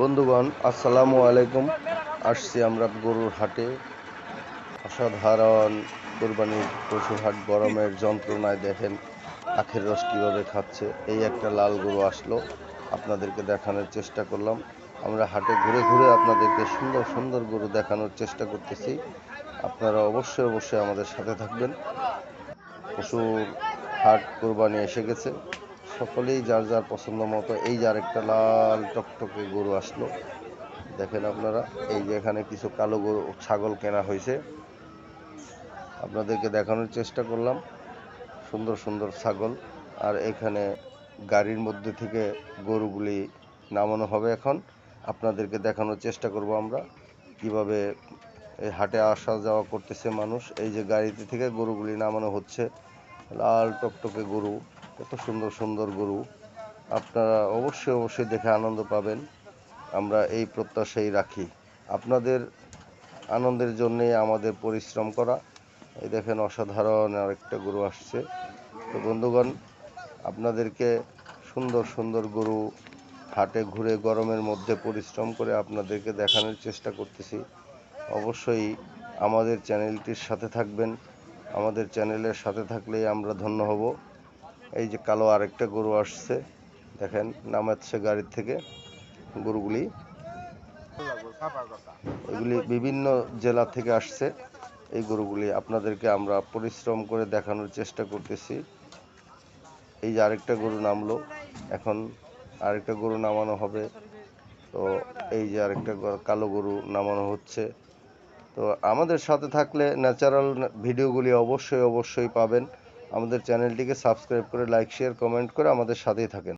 বন্ধুগণ, আসসালামু আলাইকুম। আসছি আমরা গরুর হাটে। অসাধারণ কোরবানির পশুর হাট, গরমের যন্ত্রণায় দেখেন আখের রস কীভাবে খাচ্ছে। এই একটা লাল গরু আসলো, আপনাদেরকে দেখানোর চেষ্টা করলাম। আমরা হাটে ঘুরে ঘুরে আপনাদেরকে সুন্দর সুন্দর গরু দেখানোর চেষ্টা করতেছি। আপনারা অবশ্যই অবশ্যই আমাদের সাথে থাকবেন। পশুর হাট কোরবানি এসে গেছে। সকলেই যার যার পছন্দ মতো, এই যে আরেকটা লাল টকটকে গরু আসলো। দেখেন আপনারা, এই যে এখানে কিছু কালো গরু, ছাগল কেনা হয়েছে। আপনাদেরকে দেখানোর চেষ্টা করলাম। সুন্দর সুন্দর ছাগল। আর এখানে গাড়ির মধ্যে থেকে গরুগুলি নামানো হবে এখন। আপনাদেরকে দেখানোর চেষ্টা করব আমরা, কীভাবে এই হাটে আসা যাওয়া করতেছে মানুষ। এই যে গাড়িতে থেকে গরুগুলি নামানো হচ্ছে, লাল টকটকে গরু। কত সুন্দর সুন্দর গরু। আপনারা অবশ্যই অবশ্যই দেখে আনন্দ পাবেন। আমরা এই প্রত্যাশাই রাখি। আপনাদের আনন্দের জন্যে আমাদের পরিশ্রম করা। এই দেখেন অসাধারণ আরেকটা গরু আসছে। তো বন্ধুগণ, আপনাদেরকে সুন্দর সুন্দর গরু হাটে ঘুরে গরমের মধ্যে পরিশ্রম করে আপনাদেরকে দেখানোর চেষ্টা করতেছি। অবশ্যই আমাদের চ্যানেলটির সাথে থাকবেন। আমাদের চ্যানেলের সাথে থাকলেই আমরা ধন্য হব। এই যে কালো আরেকটা গরু আসছে। দেখেন, নামাচ্ছে গাড়ির থেকে গরুগুলি। এগুলি বিভিন্ন জেলা থেকে আসছে। এই গরুগুলি আপনাদেরকে আমরা পরিশ্রম করে দেখানোর চেষ্টা করতেছি। এই যে আরেকটা গরু নামলো। এখন আরেকটা গরু নামানো হবে। তো এই যে আরেকটা কালো গরু নামানো হচ্ছে। তো আমাদের সাথে থাকলে ন্যাচারাল ভিডিওগুলি অবশ্যই অবশ্যই পাবেন। আমাদের চ্যানেলটিকে সাবস্ক্রাইব করে লাইক শেয়ার কমেন্ট করে আমাদের সাথেই থাকেন।